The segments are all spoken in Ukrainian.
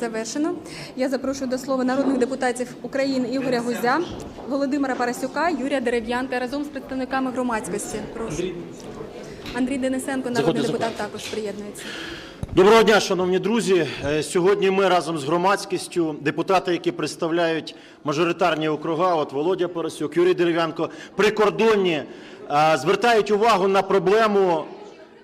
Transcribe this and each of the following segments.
Завершено. Я запрошую до слова народних депутатів України Ігоря Гузя, Володимира Парасюка, Юрія Дерев'янка разом з представниками громадськості. Прошу. Андрій Денисенко, народний депутат, також приєднується. Доброго дня, шановні друзі. Е, Сьогодні ми разом з громадськістю, депутати, які представляють мажоритарні округа, от Володя Поросюк, Юрій Дерев'янко, прикордонні, е, звертають увагу на проблему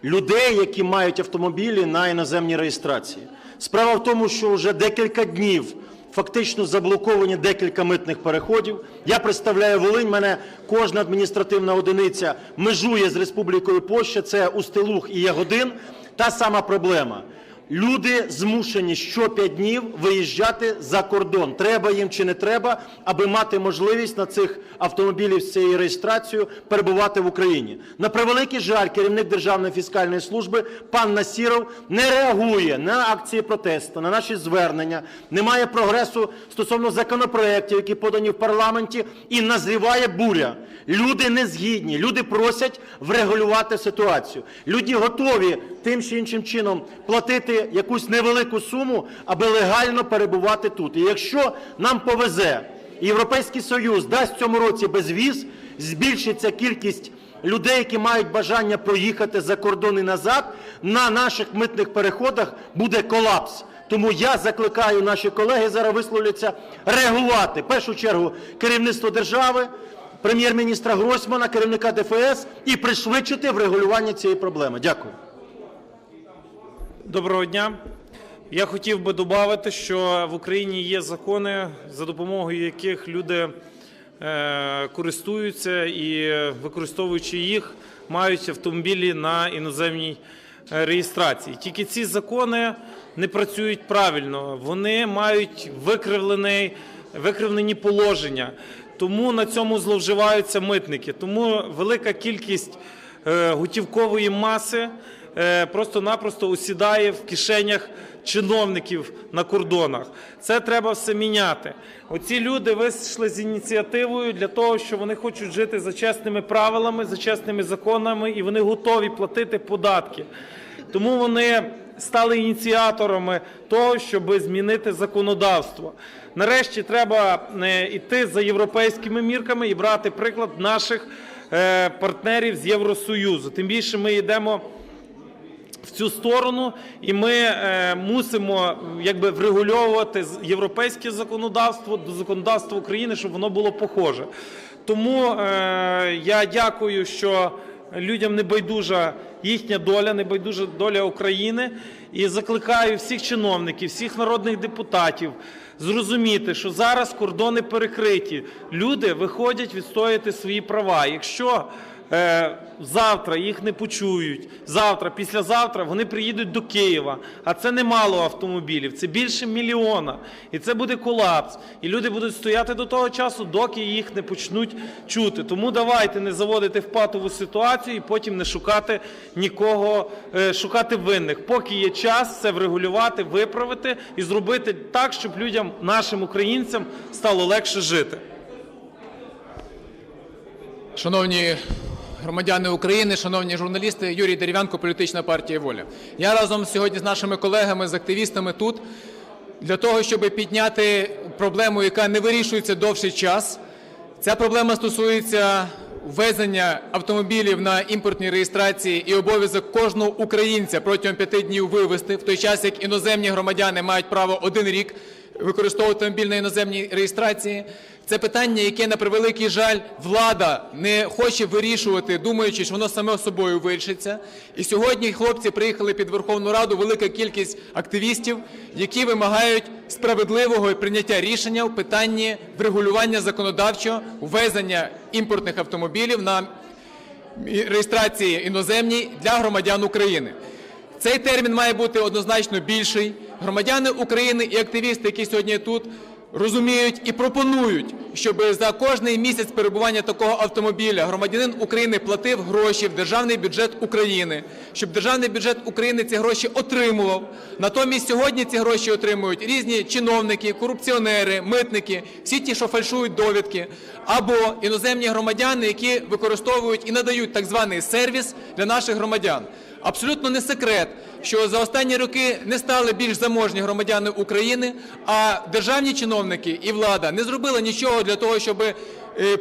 людей, які мають автомобілі на іноземній реєстрації. Справа в тому, що вже декілька днів фактично заблоковані декілька митних переходів. Я представляю Волинь, мене кожна адміністративна одиниця межує з Республікою Польща, це Устилух і Ягодин. Та сама проблема. Люди змушені що 5 днів виїжджати за кордон. Треба їм чи не треба, аби мати можливість на цих автомобілів з цією реєстрацією перебувати в Україні. На превеликий жаль, керівник Державної фіскальної служби пан Насіров не реагує на акції протесту, на наші звернення, немає прогресу стосовно законопроєктів, які подані в парламенті, і назріває буря. Люди не згідні, люди просять врегулювати ситуацію. Люди готові тим чи іншим чином платити якусь невелику суму, аби легально перебувати тут. І якщо нам повезе, Європейський Союз дасть цьому році безвіз, збільшиться кількість людей, які мають бажання проїхати за кордон і назад, на наших митних переходах буде колапс. Тому я закликаю наші колеги зараз висловляться реагувати в першу чергу керівництво держави, прем'єр-міністра Гройсмана, керівника ДФС і пришвидшити врегулювання цієї проблеми. Дякую. Доброго дня. Я хотів би додати, що в Україні є закони, за допомогою яких люди е, користуються і, використовуючи їх, мають автомобілі на іноземній е, реєстрації. Тільки ці закони не працюють правильно, вони мають викривлені положення. Тому на цьому зловживаються митники. Тому велика кількість е, готівкової маси е, просто-напросто усідає в кишенях чиновників на кордонах. Це треба все міняти. Оці люди вийшли з ініціативою для того, що вони хочуть жити за чесними правилами, за чесними законами, і вони готові платити податки. Тому вони стали ініціаторами того, щоб змінити законодавство. Нарешті треба е, йти за європейськими мірками і брати приклад наших е, партнерів з Євросоюзу. Тим більше ми йдемо в цю сторону, і ми е, мусимо якби врегульовувати європейське законодавство до законодавства України, щоб воно було похоже. Тому е, я дякую, що людям не байдужа їхня доля, не байдужа доля України, і закликаю всіх чиновників, всіх народних депутатів зрозуміти, що зараз кордони перекриті. Люди виходять відстояти свої права. Якщо завтра їх не почують, завтра, післязавтра вони приїдуть до Києва, а це немало автомобілів, це більше мільйона. І це буде колапс. І люди будуть стояти до того часу, доки їх не почнуть чути. Тому давайте не заводити в патову ситуацію і потім не шукати нікого, е, шукати винних. Поки є час це врегулювати, виправити і зробити так, щоб людям, нашим українцям, стало легше жити. Шановні громадяни України, шановні журналісти, Юрій Дерев'янко, політична партія Воля. Я разом сьогодні з нашими колегами, з активістами тут для того, щоб підняти проблему, яка не вирішується довший час. Ця проблема стосується ввезення автомобілів на імпортній реєстрації і обов'язок кожного українця протягом п'яти днів вивезти, в той час як іноземні громадяни мають право один рік використовувати автомобіль на іноземній реєстрації. Це питання, яке, на превеликий жаль, влада не хоче вирішувати, думаючи, що воно саме собою вирішиться. І сьогодні хлопці приїхали під Верховну Раду, велика кількість активістів, які вимагають справедливого прийняття рішення в питанні врегулювання законодавчого ввезення імпортних автомобілів на реєстрації іноземній для громадян України. Цей термін має бути однозначно більший. Громадяни України і активісти, які сьогодні тут, розуміють і пропонують, щоб за кожний місяць перебування такого автомобіля громадянин України платив гроші в державний бюджет України, щоб державний бюджет України ці гроші отримував. Натомість сьогодні ці гроші отримують різні чиновники, корупціонери, митники, всі ті, що фальшують довідки, або іноземні громадяни, які використовують і надають так званий сервіс для наших громадян. Абсолютно не секрет, що за останні роки не стали більш заможні громадяни України, а державні чиновники і влада не зробили нічого для того, щоб е,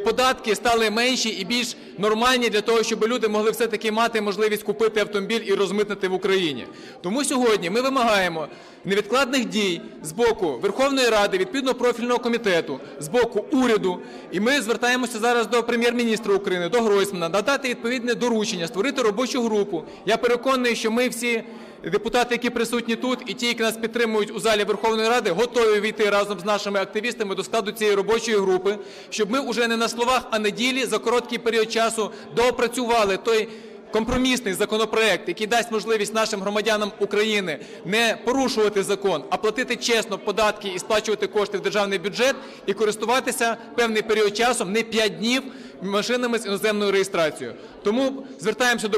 податки стали менші і більш нормальні для того, щоб люди могли все-таки мати можливість купити автомобіль і розмитнити в Україні. Тому сьогодні ми вимагаємо невідкладних дій з боку Верховної Ради, відповідно профільного комітету, з боку уряду. І ми звертаємося зараз до прем'єр-міністра України, до Гройсмана, надати відповідне доручення, створити робочу групу. Я переконаний, що ми всі депутати, які присутні тут, і ті, які нас підтримують у залі Верховної Ради, готові війти разом з нашими активістами до складу цієї робочої групи, щоб ми вже не на словах, а на ділі за короткий період часу доопрацювали той компромісний законопроект, який дасть можливість нашим громадянам України не порушувати закон, а платити чесно податки і сплачувати кошти в державний бюджет і користуватися певний період часу, не 5 днів, машинами з іноземною реєстрацією. Тому звертаємося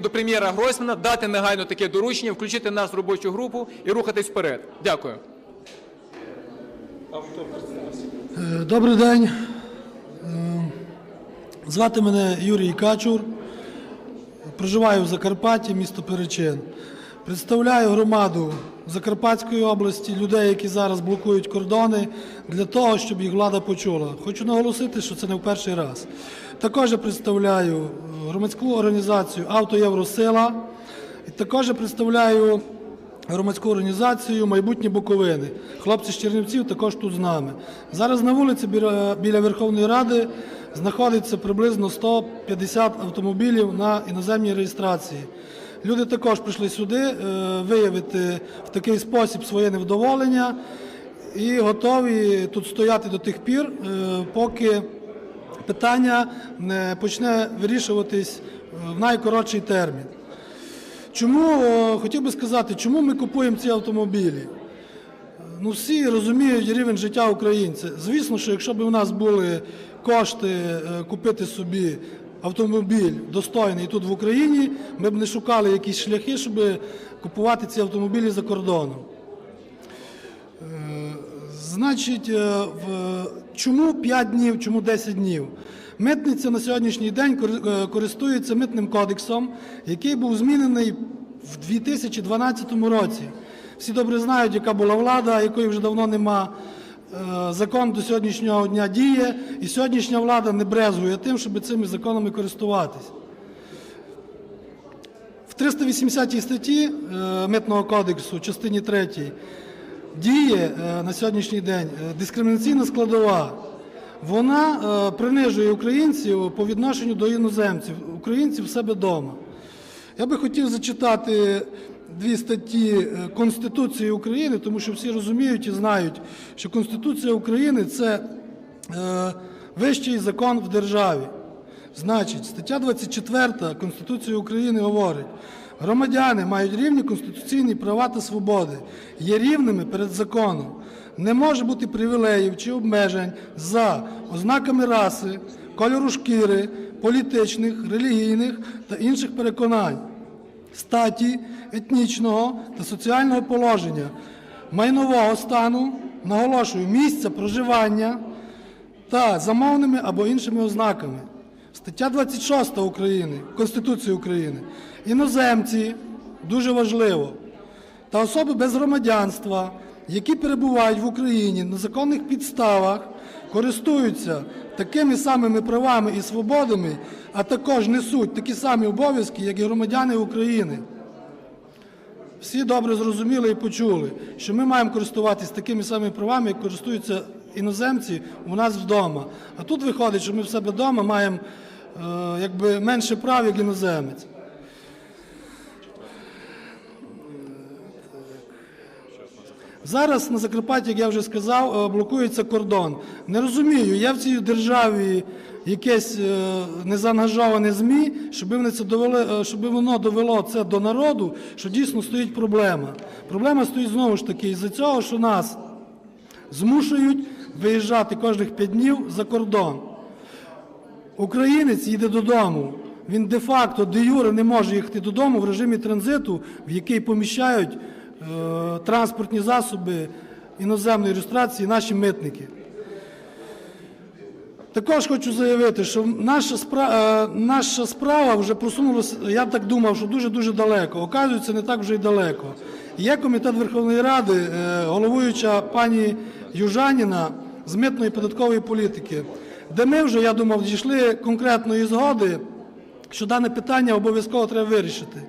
до прем'єра Гройсмана дати негайно таке доручення, включити нас в робочу групу і рухатись вперед. Дякую. Е, Добрий день. Е, Звати мене Юрій Качур. Проживаю в Закарпатті, місто Перечин. Представляю громаду Закарпатської області, людей, які зараз блокують кордони, для того, щоб їх влада почула. Хочу наголосити, що це не в перший раз. Також представляю е, громадську організацію «Автоєвросила» і також представляю громадську організацію Майбутні Буковини. Хлопці з Чернівців також тут з нами. Зараз на вулиці біля Верховної Ради знаходиться приблизно 150 автомобілів на іноземній реєстрації. Люди також прийшли сюди е, виявити в такий спосіб своє невдоволення і готові тут стояти до тих пір, е, поки питання не почне вирішуватись е, в найкоротший термін. Чому хотів би сказати, чому ми купуємо ці автомобілі? Ну, всі розуміють рівень життя українця. Звісно, що якщо б у нас були кошти е, купити собі автомобіль достойний тут в Україні, ми б не шукали якісь шляхи, щоб купувати ці автомобілі за кордоном. Е, Значить, е, чому 5 днів, чому 10 днів? Митниця на сьогоднішній день кор- користується митним кодексом, який був змінений в 2012 році. Всі добре знають, яка була влада, якої вже давно нема. Е, Закон до сьогоднішнього дня діє, і сьогоднішня влада не брезгує тим, щоб цими законами користуватись. В 380 статті е, Митного кодексу, частині 3, діє е, на сьогоднішній день дискримінаційна складова. Вона принижує українців по відношенню до іноземців, українців в себе вдома. Я би хотів зачитати дві статті е, Конституції України, тому що всі розуміють і знають, що Конституція України це е, вищий закон в державі. Значить, стаття 24 Конституції України говорить: громадяни мають рівні конституційні права та свободи, є рівними перед законом. Не може бути привілеїв чи обмежень за ознаками раси, кольору шкіри, політичних, релігійних та інших переконань, статі, етнічного та соціального положення, майнового стану, наголошую, місця проживання та замовними або іншими ознаками. Стаття 26 України, Конституції України. Іноземці, дуже важливо, та особи без громадянства, які перебувають в Україні на законних підставах, користуються такими самими правами і свободами, а також несуть такі самі обов'язки, як і громадяни України. Всі добре зрозуміли і почули, що ми маємо користуватись такими самими правами, як користуються іноземці у нас вдома. А тут виходить, що ми в себе вдома маємо е, якби менше прав, як іноземець. Зараз на Закарпатті, як я вже сказав, е, блокується кордон. Не розумію, є в цій державі якесь е, незаангажоване ЗМІ, щоб вони це довели, е, щоб воно довело це до народу, що дійсно стоїть проблема. Проблема стоїть знову ж таки із-за цього, що нас змушують виїжджати кожних 5 днів за кордон. Українець їде додому. Він де-факто, де юре не може їхати додому в режимі транзиту, в який поміщають транспортні засоби іноземної реєстрації наші митники. Також хочу заявити, що наша справа, наша справа вже просунулася, я так думав, що дуже-дуже далеко. Оказується, не так вже й далеко. Є комітет Верховної Ради, е, головуюча пані Южаніна з митної податкової політики, де ми вже, я думав, дійшли конкретної згоди, що дане питання обов'язково треба вирішити.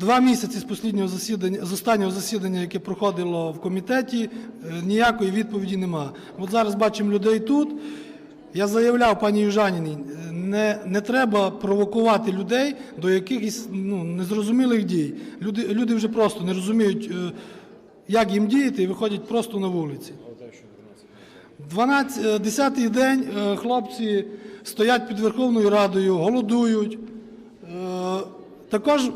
Два місяці з останнього засідання, з останнього засідання, яке проходило в комітеті, е, ніякої відповіді нема. От зараз бачимо людей тут. Я заявляв пані Южаніній, е, не, не треба провокувати людей до якихось ну, незрозумілих дій. Люди, люди вже просто не розуміють, е, як їм діяти, і виходять просто на вулиці. 12, е, 10-й день хлопці стоять під Верховною Радою, голодують. Також е,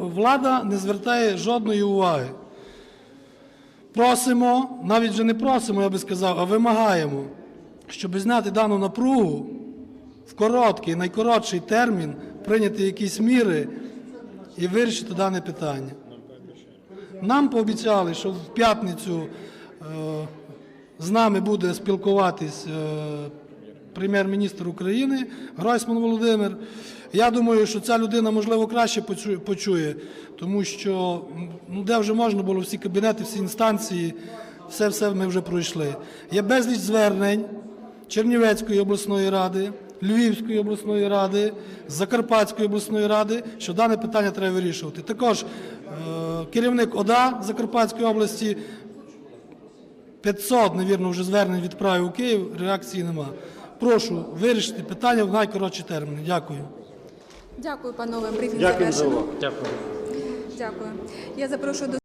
влада не звертає жодної уваги. Просимо, навіть вже не просимо, я би сказав, а вимагаємо, щоб зняти дану напругу в короткий, найкоротший термін, прийняти якісь міри і вирішити дане питання. Нам пообіцяли, що в п'ятницю е, з нами буде спілкуватись е, прем'єр-міністр України Гройсман Володимир. Я думаю, що ця людина, можливо, краще почує, тому що ну, де вже можна було всі кабінети, всі інстанції, все все ми вже пройшли. Є безліч звернень Чернівецької обласної ради, Львівської обласної ради, Закарпатської обласної ради, що дане питання треба вирішувати. Також е, керівник ОДА Закарпатської області 500, навірно, вже звернень відправив у Київ, реакції нема. Прошу вирішити питання в найкоротші терміни. Дякую. Дякую, панове. Брифінг Дякую за завершено. увагу. Дякую. Дякую. Я запрошую до